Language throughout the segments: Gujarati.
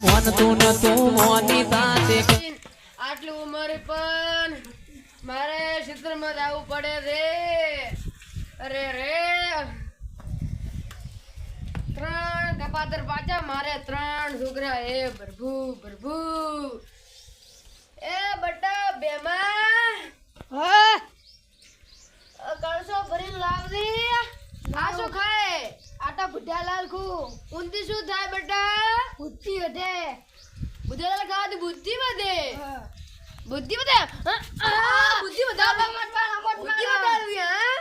તે આટલી ઉંમરે પણ મારે ક્ષેત્રમાં જવું પડે રે. અરે રે. ત્રણ કપાતર પાછા મારે ત્રણ છોકરા એ પ્રભુ પ્રભુ. એ બટા બેમા. અ, કળશો ભરી લાવજી. આ શું ખાય? આટા બુઢા લાલ ખુ ઊંધી શું થાય બટા? બુદ્ધિ વધે. બુદ્ધિલાલ ખાવાથી બુદ્ધિ વધે. બુદ્ધિ વધે? બુદ્ધિ આ, બુદ્ધિ વધારવી બુદ્ધિ વધારવી હા?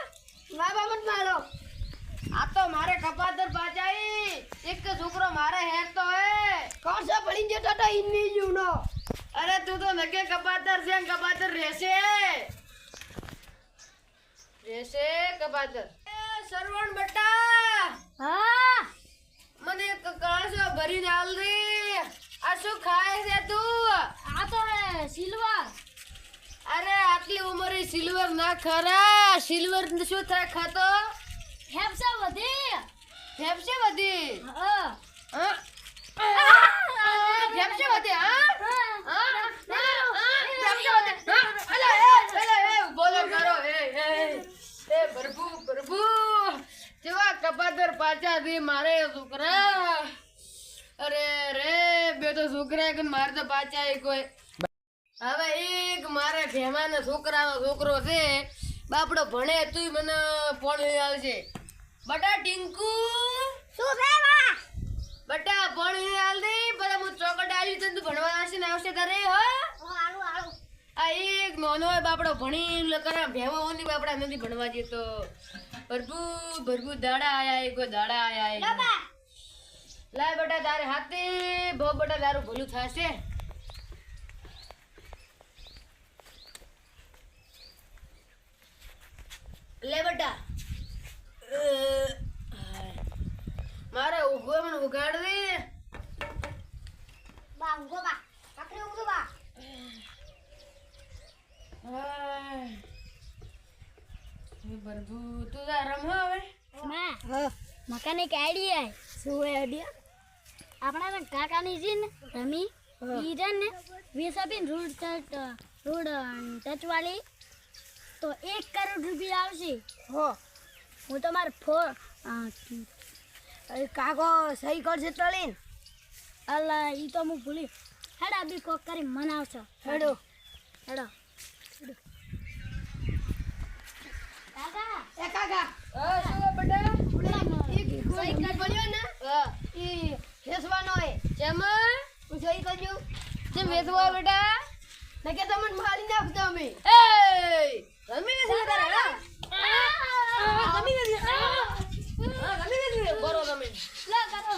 આ તો મારે કપાતર પાચાઈ એક છોકરો મારે હેર તો હે. કોણસા પડી જતો તો ઇન્ની જૂનો અરે તું તો નકે કપાતર છે કપાતર રહેશે. રહેશે કપાતર સરવણ બટા હા મને એક કળશો ડાલ રે. આ શું ખાય છે તું? આ તો સિલ્વર. અરે આટલી ઉંમરે સિલ્વર ના ખરા. સિલ્વર શું થાય ખાતો? ફેફસે વધી? ફેફસે વધી? ફેફસે વધી હા? બોલો કરો એ પ્રભુ પ્રભુ. જેવા કપાતર પાછા દે મારે છોકરા. બે તો છોકરા કે મારે તો પાછા કોઈ હવે એક મારા ભેમાનો છોકરાનો છોકરો છે બાપડો ભણે તું મને ફોન આવશે બટા ટીંકુ! શું છે બા? બટા ફોન લઈ દે પછી હું ચોકડ આવી તો તું ભણવા આવશે ને આવશે ઘરે હો? આ એક નોનો બાપડો ભણી લકરા ભેવો ઓની બાપડા નથી ભણવા જતો ભરપુ ભરપુ દાડા આયા એક કોઈ દાડા આયા લાય બટા તારે હાથે. બહુ બટા તારું ભૂલું થશે. લે બટા. મારે ઊભો મને ઉગાડ દે. બા કાકરી પ્રભુ તું જા રમો હવે માં મકાનિક આઈડિયા શું આઈડિયા આપણા કાકાની છે ને રમી ઈ છે ને વીસ આપીને રૂડ ટચ રૂડ ટચ વાળી તો એક કરોડ રૂપિયા આવશે. હો. હું તમારે ફો કાકો સહી કરશે તળીન? અલા ઈ તો હું ભૂલી હેડા બી કોક કરી મનાવશો હેડો. હેડો. કાકા એ કાકા. ઓ શું બેટા? સહી કર બોલ્યો ને? ફેસવાનો હે સહી કરજો. જે વેચવા બેટા? નકે તમને મારી નાખતો અમે એ રમી નથી તારે હા? રમી નથી. હા રમી નથી બરો તમે. લા કરો.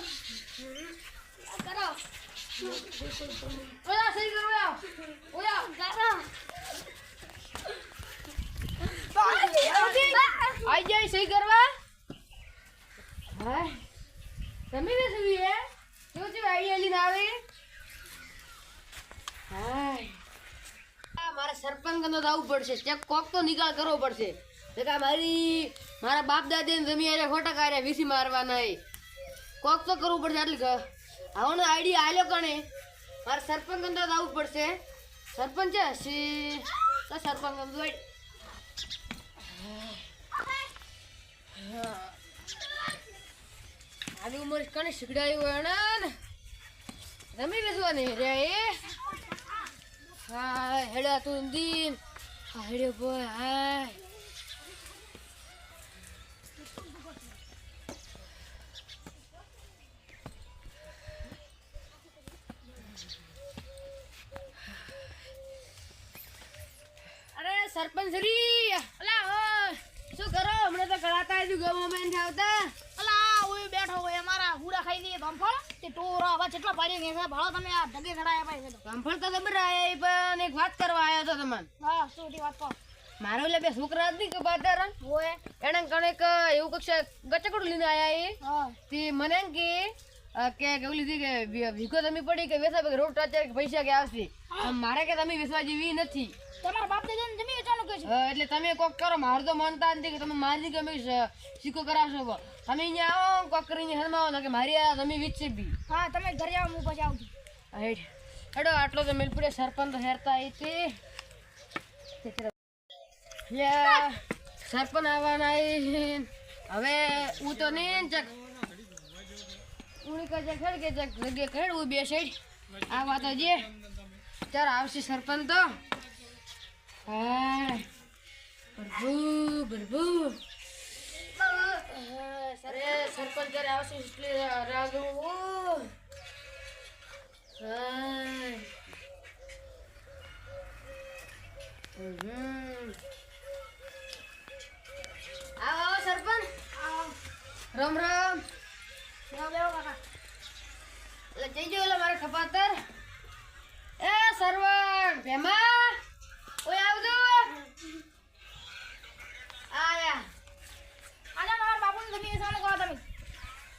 કરો. ઓયા સહી કરો ઓયા કરો. આઈ જાય સહી કરવા? હા? રમી નથી હે કેવું છે આઈડિયા લઈને આવે હાય આ મારે સરપંચ તો જવું પડશે. ચેક કોક તો નિકાલ કરવો પડશે. નકા મારી, મારા બાપ દાદા ને જમી આરે ખોટા કાર્યા વીસી મારવાના એ. કોક તો કરવું પડશે એટલે આવો આવવાનો આઈડિયા આલ્યો કણે. મારે સરપંચ તો જવું પડશે. સરપંચ છે? સી તો સરપંચ આવી ઉંમર કણે શીખડાયું હોય ને? રમી બેસવાની રે એ? હા હેડા તું દીન હા હેડે બોય હાય અરે સરપંચ શ્રી અલા હો શું કરો? હમણાં તો કરાતા આવ્યું ગવર્મેન્ટ આવતા અલા ટોરા આવા જેટલા પાડી ગયા છે. ભાળો તમે આ ઢગે ચડાયા ભાઈ કંફળ તો. ખબર આયા પણ એક વાત કરવા આવ્યો તો તમને. હા શું વાત કહો? મારો એટલે બે છોકરા હતી કે બાદર ઓય. એને કણેક એવું કક્ષા ગચકડું લઈને આયા એ. તે મને કે કે કે ઓલી હતી કે વિ- તમે પડી કે વેસા ટાચર કે પૈસા કે આવશે. મારે કે તમે વિશ્વા જેવી નથી. તમારા બાપ દાદાને જમી ચાલુ કહે છે. એટલે તમે કોક કરો મારું તો માનતા નથી કે તમે મારી ગમે શીખો કરાવશો. તમે અહીંયા આવો કોક કરીને હરમાવો ને કે મારી આ તમે વીચશે બી. હા તમે ઘરે આવો હું પછી આવું છું હેડ. હેડો આટલો તો મિલપુરે સરપંચ હેરતા હતી લે સરપંચ આવવાના હવે હું તો નહીં ચક. ઉણી કા ચક કે જગ્યા ખેડ ઊભી બે આ વાતો જે ચાર આવશે સરપંચ તો. હા પ્રભુ પ્રભુ અરે સરપંચ ઘરે આવશે એટલે રાગું હાય હમ. આવો આવો સરપંચ રામ રામ એટલે જઈ જાઓ એટલે મારે ખપાતર એ સરવણ ભેમા ઓય આવજો આયા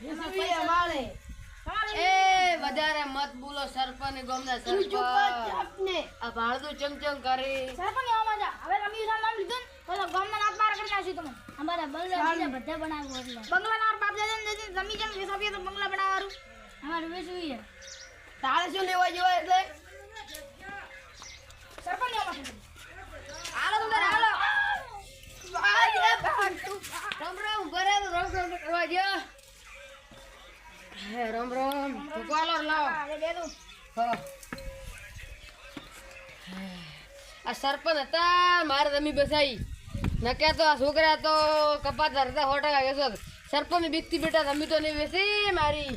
વિસુવી અમારે એ વધારે મત બોલો સરપંચ ગમના સરપંચ. આ ભાળદું ચમચમ કરી. અમારા બંગલા બીજા બધા બનાવ્યો એટલે. અમારે વે છે? તારે શું લેવા જેવા એટલે? હાલો તો તારે હાલો રામ રામ ઊભા રહે રામ રામ કરવા જો હે રામ રામ ભૂકવાલો લાવો હા. આ સરપંચ હતા, મારે રમી બસાઈ. નકે તો આ છોકરા તો કપાત ધરતા હોટા ટકા સરપંચ બીકતી બેટા રમી તો નહીં બેસી મારી.